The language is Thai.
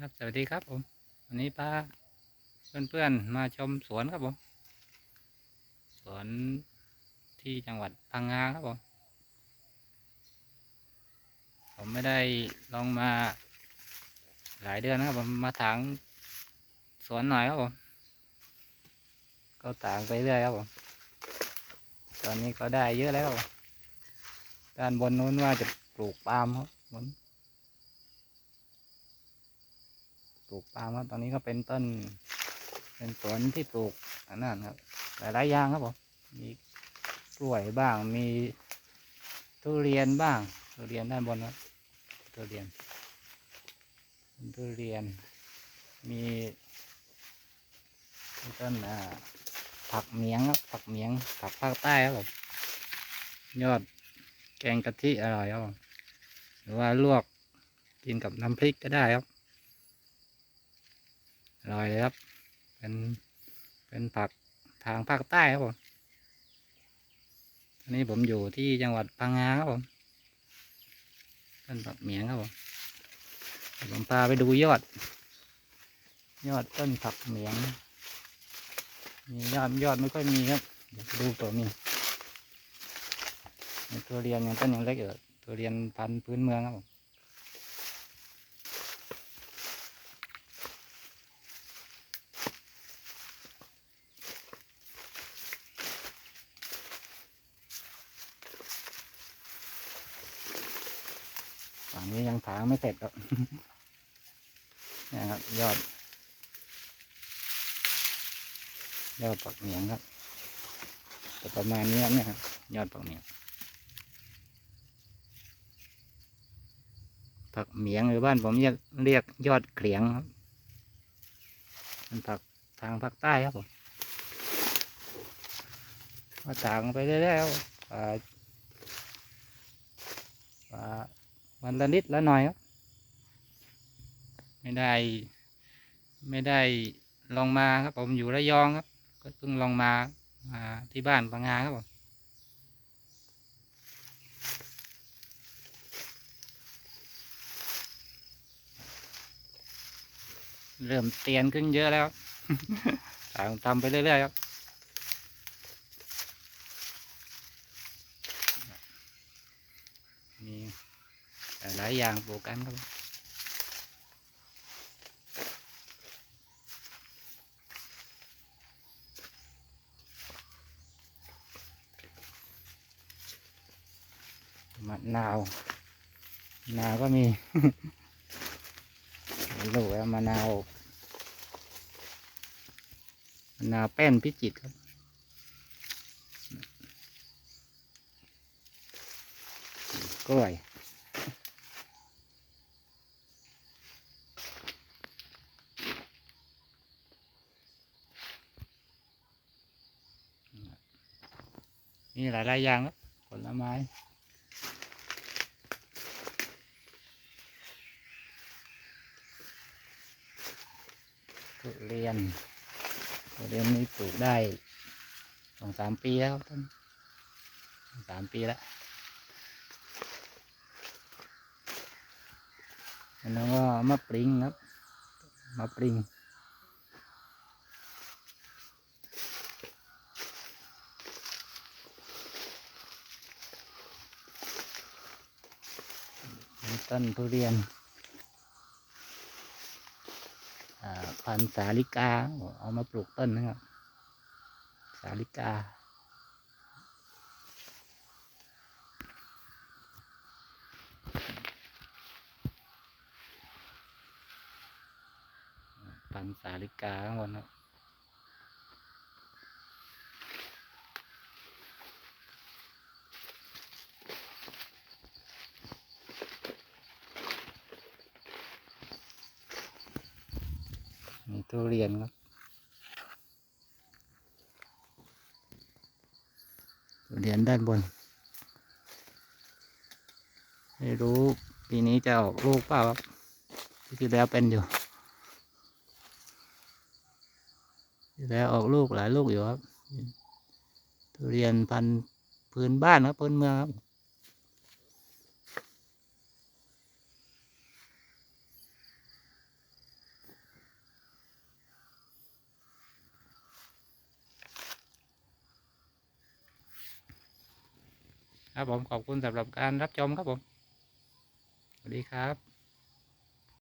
ครับสวัสดีครับผม วันนี้พาเพื่อนๆมาชมสวนครับผม สวนที่จังหวัดพังงาครับผม ผมไม่ได้ลองมาหลายเดือนนะครับผมมาถางสวนหน่อยครับผม ก็ถางไปเรื่อยครับผม ตอนนี้ก็ได้เยอะแล้วครับด้านบนนู้นว่าจะปลูกปาล์มครับบน ปลูกปาล์มครับตอนนี้ก็เป็นต้น เป็นสวนที่ปลูกอันนั้นครับ หลายๆอย่างครับผมมีกล้วยบ้าง มีทุเรียนบ้างทุเรียนด้านบนครับทุเรียนทุเรียน มีต้นอ่าผักเมียงครับผักเมียงผักภาคใต้ครับผมยอดแกงกะทิอร่อยครับหรือว่าลวกกินกับน้ำพริกก็ได้ครับ อร่อยเลยครับ เป็น เป็นผักทางภาคใต้ครับผมอันนี้ผมอยู่ที่จังหวัดพังงาครับผมต้นผักเหมียงครับผมผมพาไปดูยอด ยอดต้นผักเหมียง มียอดยอดไม่ค่อยมีครับเดี๋ยวดูตัวมีมีตัวเรียนยังต้นยังเล็กอยู่ตัวเรียนพันธุ์พื้นเมืองครับผม ฝั่งนี้ยังถางไม่เสร็จหรอกนะครับ ยอด ยอดปักเหนียงครับจะประมาณนี้เนี่ยครับยอดปักเหนียงผักเหมียงหรือบ้านผมเรียกเรียกยอดเกลียงครับเป็นผักทางภาคใต้ครับผมมาถางไปเรื่อยๆครับป่าป่า วันละนิดละหน่อยครับ ไม่ได้ ไม่ได้ลองมาครับ ผมอยู่ระยองครับ ก็เพิ่งลองมาที่บ้านพังงาครับผมเริ่มเตียนขึ้นเยอะแล้วต่างทำไปเรื่อยๆครับ มี หลายๆอย่างปลูกกันครับมะนาวมะนาวก็มีลูกแล้วมะนาวมะนาวแป้นพิจิตรครับกล้วย มีหลายๆอย่างครับผลไม้ทุเรียนทุเรียนนี้ปลูกได้สองสามปีแล้วครับต้นสามปีแล้วอันนั้นก็มะปริงครับมะปริง ต้นทุเรียนพันสาลิกา เอามาปลูกต้นนะครับ สาลิกา พันสาลิกาข้างบนครับ มีทุเรียนครับทุเรียนด้านบน ไม่รู้ปีนี้จะออกลูกเปล่าครับที่แล้วเป็นอยู่ที่แล้วออกลูกหลายลูกอยู่ครับทุเรียนพันธุ์พื้นบ้านครับพื้นเมืองครับ ครับผมขอบคุณสำหรับการรับชมครับผมสวัสดีครับ